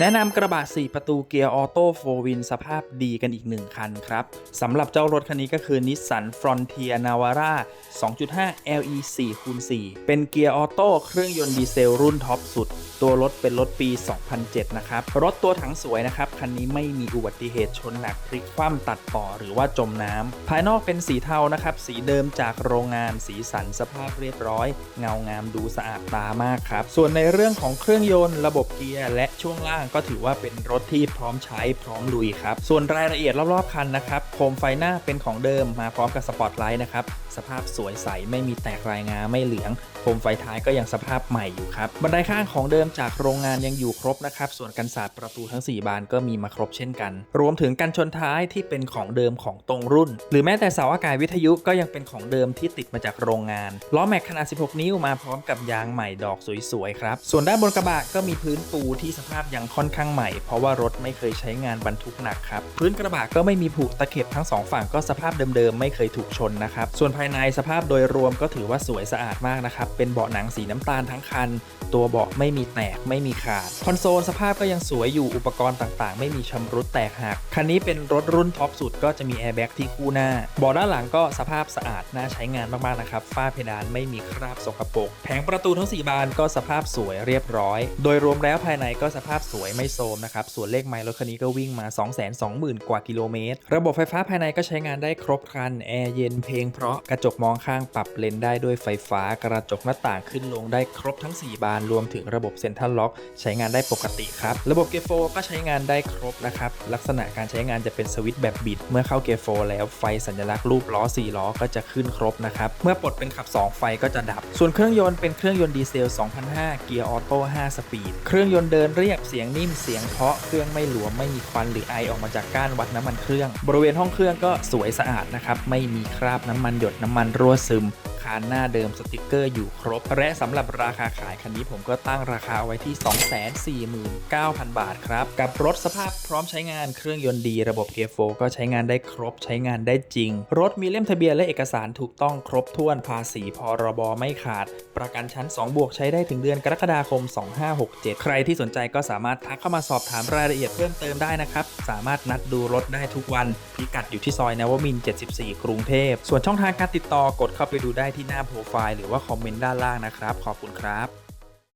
แนะนำกระบะ 4 ประตูเกียร์ออโต้โฟวินสภาพดีกันอีก 1 คันครับสำหรับเจ้ารถคันนี้ก็คือ Nissan Frontier Navara 2.5 LE 4คูณ4เป็นเกียร์ออโต้เครื่องยนต์ดีเซลรุ่นท็อปสุด ตัวรถเป็นรถปี 2007 นะครับ รถตัวถังสวยนะครับ คันนี้ไม่มีอุบัติเหตุชนหนักพลิกคว่ำตัดต่อหรือว่าจมน้ำภายนอกเป็นสีเทานะครับ สีเดิมจากโรงงานสีสันสภาพเรียบร้อย เงางามดูสะอาดตามากครับส่วนในเรื่องของเครื่องยนต์ระบบเกียร์และช่วงล่างก็ถือว่าเป็นรถที่พร้อมใช้พร้อมลุยครับ ส่วนรายละเอียดรอบๆคันนะครับ โคมไฟหน้าเป็นของเดิมมาพร้อมกับสปอตไลท์นะครับ สภาพสวยใสไม่มีแตกรายงาไม่เหลือง โคมไฟท้ายก็ยังสภาพใหม่อยู่ครับ บันไดข้างของเดิมจากโรงงานยังอยู่ครบนะครับ ส่วนกันศาสตร์ประตูทั้ง 4 บานก็มีมาครบเช่นกัน รวมถึงกันชนท้ายที่เป็นของเดิมของตรงรุ่น หรือแม้แต่เสาอากาศวิทยุก็ยังเป็นของเดิมที่ติดมาจากโรงงาน ล้อแม็กขนาด 16 นิ้วมาพร้อมกับยางใหม่ดอกสวยๆครับ ส่วนด้านบนกระบะก็มีพื้นปูที่สภาพยังค่อนข้างใหม่เพราะว่ารถไม่เคยใช้งานบรรทุกหนักครับ พื้นกระบะก็ไม่มีผุตะเข็บทั้งสองฝั่งก็สภาพเดิมๆ ไม่เคยถูกชนนะครับ ส่วนภายในสภาพโดยรวมก็ถือว่าสวยสะอาดมากนะครับ เป็นเบาะหนังสีน้ำตาลทั้งคัน ตัวเบาะไม่มีแตกไม่มีขาด คอนโซลสภาพก็ยังสวยอยู่อุปกรณ์ต่างๆ ไม่มีชำรุดแตกหัก คันนี้เป็นรถรุ่นท็อปสุดก็จะมีแอร์แบ็กที่คู่หน้าเบาะด้านหลังก็สภาพสะอาดน่าใช้งานมากๆนะครับฝ้าเพดานไม่มีคราบสกปรกแผงประตูทั้ง 4 บานก็สภาพสวยเรียบร้อย โดยรวมแล้วภายในก็สภาพสวยไม่โทมนะครับ ส่วนเลขไมล์รถคันนี้ก็วิ่งมา 220,000 กว่ากิโลเมตร ระบบไฟฟ้าภายในก็ใช้งานได้ครบครัน แอร์เย็นเพลงเพราะกระจกมองข้างปรับเลนได้ด้วยไฟฟ้ากระจกหน้าต่างขึ้นลงได้ครบทั้ง 4 บานรวมถึงระบบเซ็นทรัลล็อก ใช้งานได้ปกติครับ ระบบเกียร์โฟก็ใช้งานได้ครบนะครับ ลักษณะการใช้งานจะเป็นสวิตช์แบบบิด เมื่อเข้าเกียร์โฟแล้วไฟสัญลักษณ์รูปล้อ 4 ล้อก็จะขึ้นครบนะครับ เมื่อปลดเป็นขับ 2 ไฟก็จะดับ ส่วนเครื่องยนต์เป็นเครื่องยนต์ดีเซล 2005 เกียร์ออโต้ 5 สปีด เครื่องยนต์เดินเรียบเสียงนิ่มเสียงเพาะเครื่องไม่หลวมไม่มีควันหรือไอออกมาจากก้านวัดน้ำมันเครื่อง บริเวณห้องเครื่องก็สวยสะอาดนะครับไม่มีคราบน้ำมันหยดน้ำมันรั่วซึม คานหน้าเดิมสติกเกอร์อยู่ครบ และสำหรับราคาขายคันนี้ผมก็ตั้งราคาไว้ที่ 249,000 บาทครับ กับรถสภาพพร้อมใช้งานเครื่องยนต์ดี ระบบเกียร์โฟก็ใช้งานได้ครบใช้งานได้จริง รถมีเล่มทะเบียนและเอกสารถูกต้องครบถ้วนภาษีพรบไม่ขาด ประกันชั้น 2 บวกใช้ได้ถึงเดือนกรกฎาคม 2567 ใครที่สนใจก็สามารถทักเข้ามาสอบถามรายละเอียดเพิ่มเติมได้นะครับสามารถนัดดูรถได้ทุกวัน พิกัดอยู่ที่ซอยนวมิน 74 กรุงเทพส่วนช่องทางการติดต่อกดเข้าไปดูได้ที่หน้าโปรไฟล์หรือว่าคอมเมนต์ด้านล่างนะครับ ขอบคุณครับ